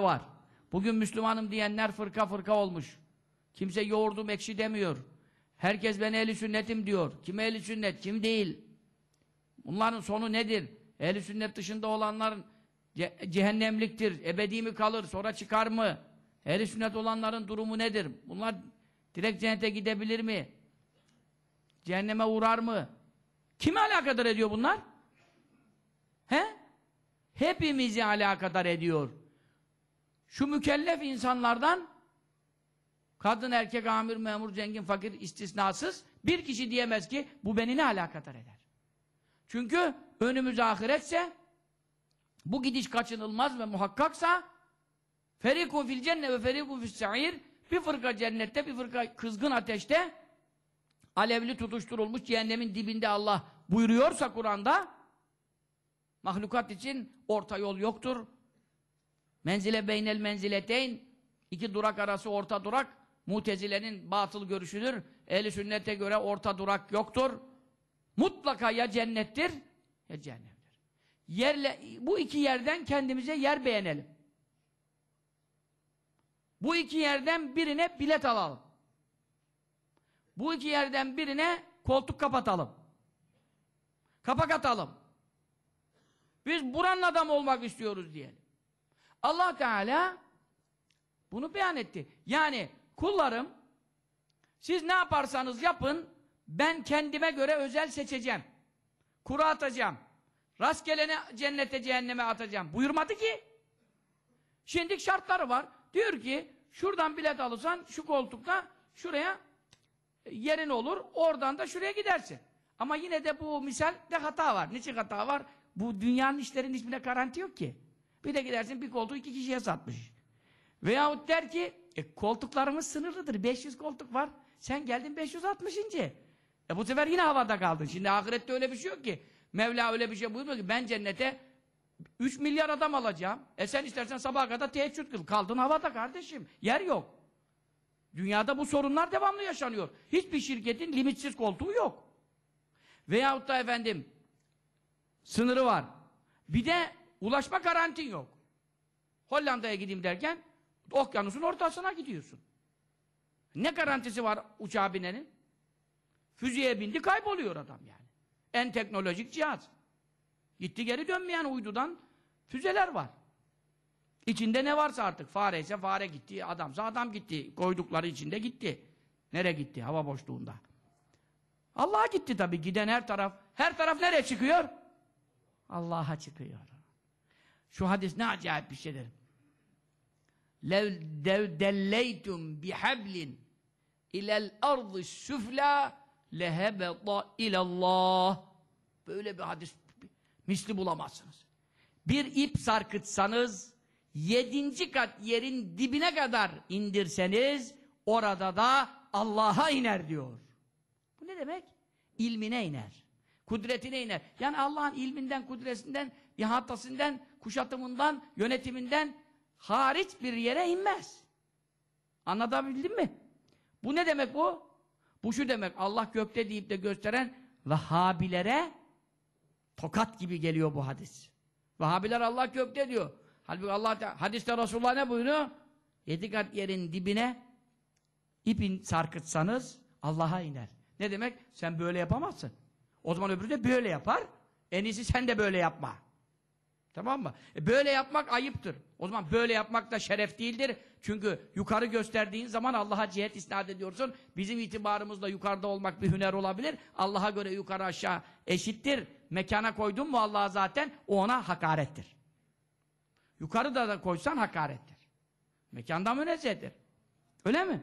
var. Bugün Müslümanım diyenler fırka fırka olmuş. Kimse yoğurdum ekşi demiyor. Herkes ben ehli sünnetim diyor. Kim ehli sünnet, kim değil. Bunların sonu nedir? Ehli sünnet dışında olanların ce- cehennemliktir. Ebedi mi kalır, sonra çıkar mı? Ehli sünnet olanların durumu nedir? Bunlar direkt cennete gidebilir mi? Cehenneme uğrar mı? Kimi alakadar ediyor bunlar? He? Hepimizi alakadar ediyor. Şu mükellef insanlardan kadın, erkek, amir, memur, zengin, fakir istisnasız bir kişi diyemez ki bu beni ne alakadar eder. Çünkü önümüz ahiretse bu gidiş kaçınılmaz ve muhakkaksa ferikun fil cenne ve ferikun fis sa'ir bir fırka cennette bir fırka kızgın ateşte alevli tutuşturulmuş cehennemin dibinde Allah buyuruyorsa Kur'an'da mahlukat için orta yol yoktur. Menzile beynel menzileteyn iki durak arası orta durak Mutezile'nin batıl görüşüdür. Ehli sünnete göre orta durak yoktur. Mutlaka ya cennettir ya cehennemdir. Yerle, bu iki yerden kendimize yer beğenelim. Bu iki yerden birine bilet alalım. Bu iki yerden birine koltuk kapatalım. Kapak atalım. Biz buranın adamı olmak istiyoruz diyelim. Allah Teala bunu beyan etti. Yani kullarım siz ne yaparsanız yapın ben kendime göre özel seçeceğim. Kura atacağım. Rastgelene cennete cehenneme atacağım. Buyurmadı ki. Şimdi şartları var. Diyor ki şuradan bilet alırsan şu koltukta şuraya yerin olur. Oradan da şuraya gidersin. Ama yine de bu misalde hata var. Niçin hata var? Bu dünyanın işlerinin hiçbirine garanti yok ki. Bir de gidersin bir koltuğu iki kişiye satmış. Veyahut der ki e, koltuklarımız sınırlıdır. 500 koltuk var. Sen geldin 560. E bu sefer yine havada kaldın. Şimdi ahirette öyle bir şey yok ki. Mevla öyle bir şey buyurmuyor ki ben cennete 3 milyar adam alacağım. E sen istersen sabaha kadar teheccüd kıl. Kaldın havada kardeşim. Yer yok. Dünyada bu sorunlar devamlı yaşanıyor. Hiçbir şirketin limitsiz koltuğu yok. Veyahut da efendim sınırı var. Bir de ulaşma garantin yok. Hollanda'ya gideyim derken okyanusun ortasına gidiyorsun. Ne garantisi var uçağa binenin? Füzeye bindi kayboluyor adam yani. En teknolojik cihaz. Gitti geri dönmeyen uydudan füzeler var. İçinde ne varsa artık. Fare ise fare gitti, adamsa adam gitti. Koydukları içinde gitti. Nereye gitti? Hava boşluğunda. Allah'a gitti tabii. Giden her taraf. Her taraf nereye çıkıyor? Allah'a çıkıyor. Şu hadis ne acayip bir şeydir. لَوْ دَلَّيْتُمْ بِحَبْلٍ اِلَى الْاَرْضِ السُّفْلَى لَهَبَطَ اِلَى اللّٰهِ Böyle bir hadis misli bulamazsınız. Bir ip sarkıtsanız, yedinci kat yerin dibine kadar indirseniz, orada da Allah'a iner diyor. Bu ne demek? İlmine iner. Kudretine iner. Yani Allah'ın ilminden, kudretinden, ihatasından, kuşatımından, yönetiminden hariç bir yere inmez. Anlatabildim mi? Bu ne demek bu? Bu şu demek, Allah gökte deyip de gösteren Vehhabilere tokat gibi geliyor bu hadis. Vehhabiler Allah gökte diyor. Halbuki Allah hadiste Resulullah ne buyuruyor? Yedi kat yerin dibine ipin sarkıtsanız Allah'a iner. Ne demek? Sen böyle yapamazsın. O zaman öbürü de böyle yapar. En iyisi sen de böyle yapma. Tamam mı? E böyle yapmak ayıptır. O zaman böyle yapmak da şeref değildir. Çünkü yukarı gösterdiğin zaman Allah'a cihet isnat ediyorsun. Bizim itibarımızda yukarıda olmak bir hüner olabilir. Allah'a göre yukarı aşağı eşittir. Mekana koydun mu Allah'a zaten o ona hakarettir. Yukarıda da koysan hakarettir. Mekanda münezzehtir. Öyle mi?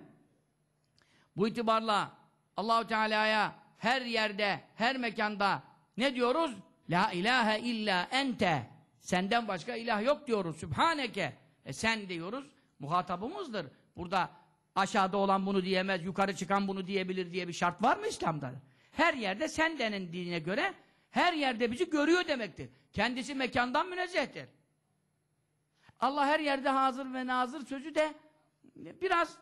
Bu itibarla Allahu Teala'ya her yerde, her mekanda ne diyoruz? La ilahe illa ente. Senden başka ilah yok diyoruz. Sübhaneke. E sen diyoruz. Muhatabımızdır. Burada aşağıda olan bunu diyemez, yukarı çıkan bunu diyebilir diye bir şart var mı İslam'da? Her yerde sen denildiğine göre her yerde bizi görüyor demektir. Kendisi mekandan münezzehtir. Allah her yerde hazır ve nazır sözü de biraz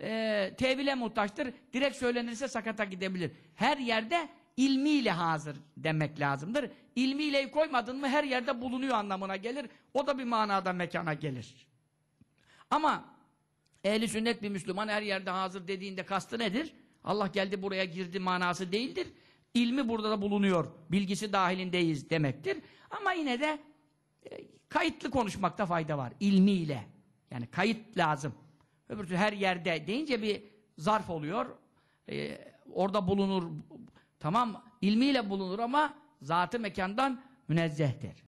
e, tevile muhtaçtır. Direkt söylenirse sakata gidebilir. Her yerde ilmiyle hazır demek lazımdır. İlmiyle koymadın mı her yerde bulunuyor anlamına gelir. O da bir manada mekana gelir. Ama ehli sünnet bir Müslüman her yerde hazır dediğinde kastı nedir? Allah geldi buraya girdi manası değildir. İlmi burada da bulunuyor. Bilgisi dahilindeyiz demektir. Ama yine de e, kayıtlı konuşmakta fayda var. ilmiyle. Yani kayıt lazım. Öbür türlü her yerde deyince bir zarf oluyor. E, orada bulunur. Tamam ilmiyle bulunur ama zatı mekandan münezzehtir.